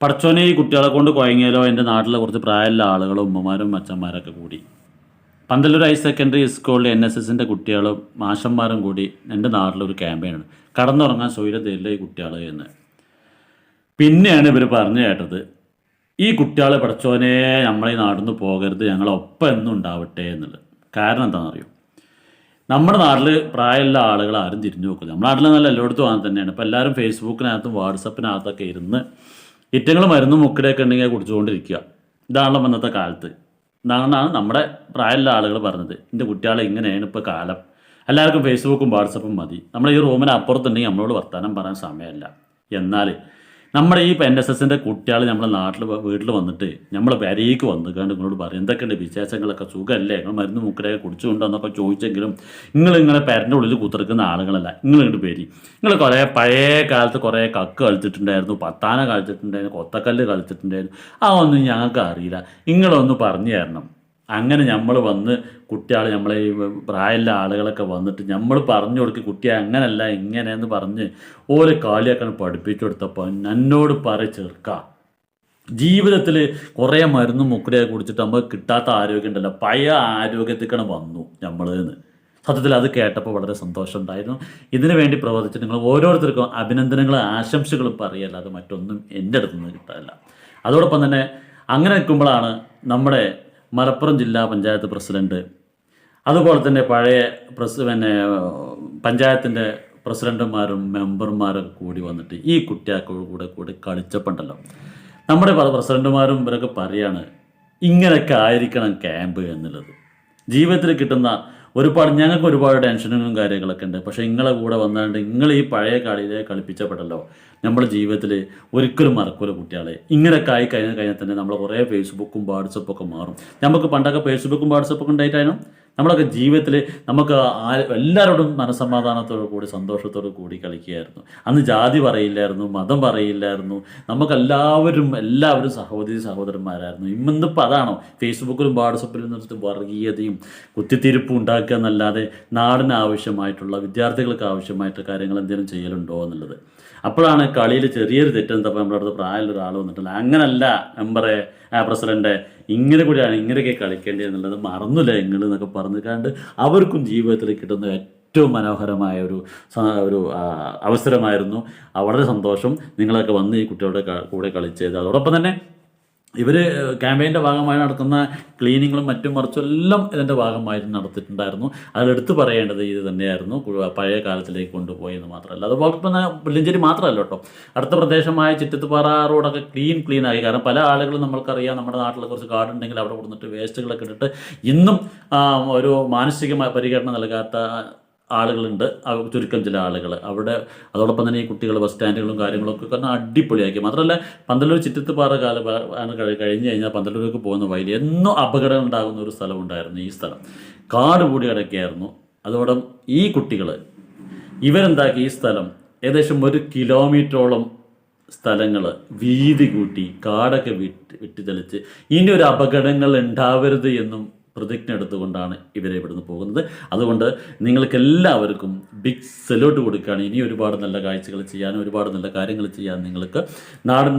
പടച്ചോനെ ഈ കുട്ടികളെ കൊണ്ട് കുഴങ്ങിയാലോ എന്റെ നാട്ടിലെ കുറച്ച് പ്രായമുള്ള ആളുകളും ഉമ്മമാരും അച്ഛന്മാരൊക്കെ കൂടി. പന്തല്ലൂർ ഹയർ സെക്കൻഡറി സ്കൂളിൽ എൻ എസ് എസിന്റെ കുട്ടികളും മാഷന്മാരും കൂടി എന്റെ നാട്ടിലൊരു ക്യാമ്പയിനാണ് കടന്നുറങ്ങാൻ സൗകര്യത്തില്ല ഈ കുട്ടികൾ എന്ന്. പിന്നെയാണ് ഇവർ പറഞ്ഞു കേട്ടത് ഈ കുട്ടികളെ പടച്ചോനെ നമ്മളെ ഈ നാട്ടിൽ നിന്ന് പോകരുത് ഞങ്ങളൊപ്പം എന്നും ഉണ്ടാവട്ടെ എന്നുള്ളത്. കാരണം എന്താണെന്നറിയോ? നമ്മുടെ നാട്ടിൽ പ്രായമുള്ള ആളുകൾ ആരും തിരിഞ്ഞു നോക്കില്ല. നമ്മുടെ നാട്ടിൽ നല്ല എല്ലായിടത്തും അങ്ങനെ തന്നെയാണ്. ഇപ്പോൾ എല്ലാവരും ഫേസ്ബുക്കിനകത്തും വാട്സപ്പിനകത്തൊക്കെ ഇരുന്ന് ഇറ്റങ്ങൾ മരുന്നും മുക്കിടെയൊക്കെ ഉണ്ടെങ്കിൽ കുടിച്ചുകൊണ്ടിരിക്കുക. ഇതാണല്ലോ ഇന്നത്തെ കാലത്ത്. ഇതാണെന്നാണ് നമ്മുടെ പ്രായമുള്ള ആളുകൾ പറഞ്ഞത്. എന്റെ കുട്ടികളെ ഇങ്ങനെയാണ് ഇപ്പോൾ കാലം. എല്ലാവർക്കും ഫേസ്ബുക്കും വാട്സപ്പും മതി. നമ്മൾ ഈ റൂമിന് അപ്പുറത്തുണ്ടെങ്കിൽ നമ്മളോട് വർത്തമാനം പറയാൻ സമയമല്ല. എന്നാൽ നമ്മുടെ ഈ എൻ എസ് എസിന്റെ കുട്ടികൾ നമ്മുടെ നാട്ടിൽ വീട്ടിൽ വന്നിട്ട് നമ്മളെ വന്നു കണ്ട് നിങ്ങളോട് പറയും എന്തൊക്കെയുണ്ട് വിശേഷങ്ങളൊക്കെ? സുഖമല്ലേ? നിങ്ങൾ മരുന്ന് മുക്കടയൊക്കെ കുടിച്ചുകൊണ്ടെന്നൊക്കെ ചോദിച്ചെങ്കിലും നിങ്ങൾ നിങ്ങളെ പെരന്റെ ഉള്ളിൽ കുത്തിറക്കുന്ന ആളുകളല്ല. ഇങ്ങോട്ട് പേരി. നിങ്ങൾ കുറേ പഴയ കാലത്ത് കുറേ കക്ക് കളിച്ചിട്ടുണ്ടായിരുന്നു പത്താന കളിച്ചിട്ടുണ്ടായിരുന്നു കൊത്തക്കല്ല് കളിച്ചിട്ടുണ്ടായിരുന്നു. ആ ഒന്നും ഞങ്ങൾക്ക് അറിയില്ല. നിങ്ങളൊന്ന് പറഞ്ഞു തരണം. അങ്ങനെ നമ്മൾ വന്ന് കുട്ടികൾ നമ്മളെ ഈ പ്രായമുള്ള ആളുകളൊക്കെ വന്നിട്ട് നമ്മൾ പറഞ്ഞു കൊടുക്കി കുട്ടിയെ അങ്ങനല്ല ഇങ്ങനെയെന്ന് പറഞ്ഞ് ഓരോ കാളിയാക്കാൻ പഠിപ്പിച്ചു കൊടുത്തപ്പോൾ എന്നോട് പറ ചെറുക്ക ജീവിതത്തിൽ കുറേ മരുന്നും മുക്കുടിയൊക്കെ കുടിച്ചിട്ട് നമുക്ക് കിട്ടാത്ത ആരോഗ്യം ഉണ്ടല്ലോ. പഴയ ആരോഗ്യത്തിക്കാണ് വന്നു നമ്മൾ സത്യത്തിൽ അത് കേട്ടപ്പോൾ വളരെ സന്തോഷം ഉണ്ടായിരുന്നു. ഇതിനു വേണ്ടി പ്രവർത്തിച്ച് നിങ്ങൾ ഓരോരുത്തർക്കും അഭിനന്ദനങ്ങളും ആശംസകളും പറയല്ലാതെ മറ്റൊന്നും എന്റെ അടുത്തുനിന്ന് കിട്ടാനില്ല. അതോടൊപ്പം തന്നെ അങ്ങനെ നിൽക്കുമ്പോഴാണ് നമ്മുടെ മലപ്പുറം ജില്ലാ പഞ്ചായത്ത് പ്രസിഡന്റ്. അതുപോലെ തന്നെ പഴയ പ്രസ് പിന്നെ പഞ്ചായത്തിന്റെ പ്രസിഡന്റുമാരും മെമ്പർമാരും കൂടി വന്നിട്ട് ഈ കുട്ടിയാക്കളുടെ കൂടെ കൂടി കളിച്ചപ്പുണ്ടല്ലോ. നമ്മുടെ പല പ്രസിഡന്റുമാരും ഇവരൊക്കെ പറയാണ് ഇങ്ങനെയൊക്കെ ആയിരിക്കണം ക്യാമ്പ് എന്നുള്ളത്. ജീവിതത്തിൽ കിട്ടുന്ന ഒരുപാട് ഞങ്ങൾക്ക് ഒരുപാട് ടെൻഷനുകളും കാര്യങ്ങളൊക്കെ ഉണ്ട്. പക്ഷേ നിങ്ങളെ കൂടെ വന്നാണ്ട് നിങ്ങൾ ഈ പഴയ കളിയിലെ കളിപ്പിച്ചപ്പെട്ടല്ലോ. നമ്മുടെ ജീവിതത്തിൽ ഒരിക്കലും മറക്കൂല കുട്ടികളെ. ഇങ്ങനെയൊക്കെ ആയി കഴിഞ്ഞാൽ കഴിഞ്ഞാൽ തന്നെ നമ്മൾ കുറേ ഫേസ്ബുക്കും വാട്സപ്പൊക്കെ മാറും. നമുക്ക് പണ്ടൊക്കെ ഫേസ്ബുക്കും വാട്സപ്പൊക്കെ ഉണ്ടായിട്ടായിരുന്നു? നമ്മളൊക്കെ ജീവിതത്തിൽ നമുക്ക് എല്ലാവരോടും മനസ്സമാധാനത്തോടു കൂടി സന്തോഷത്തോടു കൂടി കളിക്കുകയായിരുന്നു. അന്ന് ജാതി പറയില്ലായിരുന്നു മതം പറയില്ലായിരുന്നു. നമുക്കെല്ലാവരും എല്ലാവരും സഹോദരി സഹോദരന്മാരായിരുന്നു. ഇന്നിപ്പോൾ അതാണോ? ഫേസ്ബുക്കിലും വാട്സപ്പിലും നിർത്തി വർഗീയതയും കുത്തിത്തിരിപ്പും ഉണ്ടാക്കുക എന്നല്ലാതെ നാടിന് ആവശ്യമായിട്ടുള്ള വിദ്യാർത്ഥികൾക്ക് ആവശ്യമായിട്ടുള്ള കാര്യങ്ങൾ എന്തെങ്കിലും ചെയ്യലുണ്ടോ എന്നുള്ളത്. അപ്പോഴാണ് കളിയിൽ ചെറിയൊരു തെറ്റെന്തപ്പോൾ നമ്മുടെ അടുത്ത് പ്രായമുള്ള ഒരാൾ വന്നിട്ടില്ല അങ്ങനല്ല മെമ്പറെ പ്രസിഡന്റ് ഇങ്ങനെ കൂടിയാണ് ഇങ്ങനെയൊക്കെ കളിക്കേണ്ടത് എന്നുള്ളത് മറന്നില്ല നിങ്ങൾ എന്നൊക്കെ കണ്ട് അവർക്കും ജീവിതത്തിൽ കിട്ടുന്ന ഏറ്റവും മനോഹരമായ ഒരു ഒരു അവസരമായിരുന്നു. വളരെ സന്തോഷം നിങ്ങളൊക്കെ വന്ന് ഈ കുട്ടികളുടെ കൂടെ കളിച്ചത്. അതോടൊപ്പം തന്നെ ഇവർ ക്യാമ്പയിന്റെ ഭാഗമായി നടത്തുന്ന ക്ലീനിങ്ങും മറ്റും മറിച്ചും എല്ലാം ഇതിന്റെ ഭാഗമായിട്ട് നടത്തിയിട്ടുണ്ടായിരുന്നു. അതിലെടുത്ത് പറയേണ്ടത് ഇത് തന്നെയായിരുന്നു. പഴയ കാലത്തിലേക്ക് കൊണ്ടുപോയി എന്ന് മാത്രമല്ല. അതുപോലെ തന്നെ പുല്ലഞ്ചേരി മാത്രമല്ല കേട്ടോ. അടുത്ത പ്രദേശമായ ചിറ്റത്തുപാറ റോഡൊക്കെ ക്ലീൻ ക്ലീൻ ആയി. കാരണം പല ആളുകളും നമ്മൾക്കറിയാം നമ്മുടെ നാട്ടിൽ കുറച്ച് കാടുണ്ടെങ്കിൽ അവിടെ കൊടുത്തിട്ട് വേസ്റ്റുകളൊക്കെ ഇട്ടിട്ട് ഇന്നും ഒരു മാനസികമായ പരിഗണന നൽകാത്ത ആളുകളുണ്ട്. ചുരുക്കം ചില ആളുകൾ അവിടെ അതോടൊപ്പം തന്നെ ഈ കുട്ടികൾ ബസ് സ്റ്റാൻഡുകളും കാര്യങ്ങളൊക്കെ കാരണം അടിപൊളിയാക്കി. മാത്രമല്ല പന്തലൂർ ചിറ്റത്തുപാറ കാല കഴിഞ്ഞു കഴി- കഴിഞ്ഞ് കഴിഞ്ഞാൽ പന്തലൂരിലേക്ക് പോകുന്ന വഴിയിൽ എന്നും അപകടം ഉണ്ടാകുന്ന ഒരു സ്ഥലം ഉണ്ടായിരുന്നു ഈ സ്ഥലം. കാട് കൂടി കിടക്കുകയായിരുന്നു അതോടൊപ്പം ഈ കുട്ടികൾ ഇവരെന്താക്കി? ഈ സ്ഥലം ഏകദേശം ഒരു കിലോമീറ്ററോളം സ്ഥലങ്ങൾ വീതി കൂട്ടി കാടൊക്കെ വിട്ട് വിട്ടിത്തെളിച്ച് ഇനി ഒരു അപകടങ്ങൾ ഉണ്ടാവരുത് എന്നും പ്രതിജ്ഞ എടുത്തുകൊണ്ടാണ് ഇവരെ ഇവിടുന്ന് പോകുന്നത്. അതുകൊണ്ട് നിങ്ങൾക്ക് എല്ലാവർക്കും ബിഗ് സെലോട്ട് കൊടുക്കുകയാണ്. ഇനി ഒരുപാട് നല്ല കാഴ്ചകൾ ചെയ്യാനും ഒരുപാട് നല്ല കാര്യങ്ങൾ ചെയ്യാൻ നിങ്ങൾക്ക് നാടൻ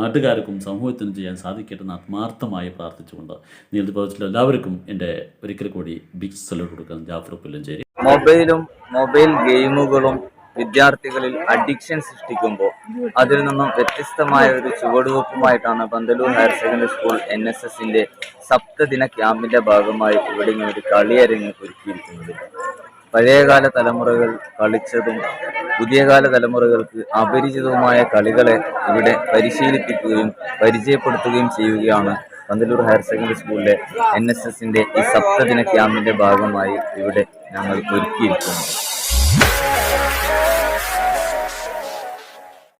നാട്ടുകാർക്കും സമൂഹത്തിനും ചെയ്യാൻ സാധിക്കട്ടെ എന്ന് ആത്മാർത്ഥമായി പ്രാർത്ഥിച്ചുകൊണ്ട് നീതി പ്രവചിച്ചിട്ടുള്ള എല്ലാവർക്കും എന്റെ ഒരിക്കൽ കൂടി ബിഗ് സെലോട്ട് കൊടുക്കാൻ ജാഫർ പുല്ലഞ്ചേരി മൊബൈലും മൊബൈൽ ഗെയിമുകളും വിദ്യാർത്ഥികളിൽ അഡിക്ഷൻ സൃഷ്ടിക്കുമ്പോൾ അതിൽ നിന്നും വ്യത്യസ്തമായ ഒരു ചുവടുവെപ്പുമായിട്ടാണ് Panthallur higher secondary school N S എസിന്റെ സപ്തദിന ക്യാമ്പിന്റെ ഭാഗമായി ഇവിടെ ഇങ്ങനെ ഒരു കളിയരങ്ങ് ഒരുക്കിയിരിക്കുന്നത്. പഴയകാല തലമുറകൾ കളിച്ചതും പുതിയകാല തലമുറകൾക്ക് അപരിചിതവുമായ കളികളെ ഇവിടെ പരിശീലിപ്പിക്കുകയും പരിചയപ്പെടുത്തുകയും ചെയ്യുകയാണ് പന്തലൂർ ഹയർ സെക്കൻഡറി സ്കൂളിലെ എൻ എസ് എസിന്റെ ഈ സപ്തദിന ക്യാമ്പിന്റെ ഭാഗമായി ഇവിടെ ഞങ്ങൾ ഒരുക്കിയിരിക്കുന്നത്.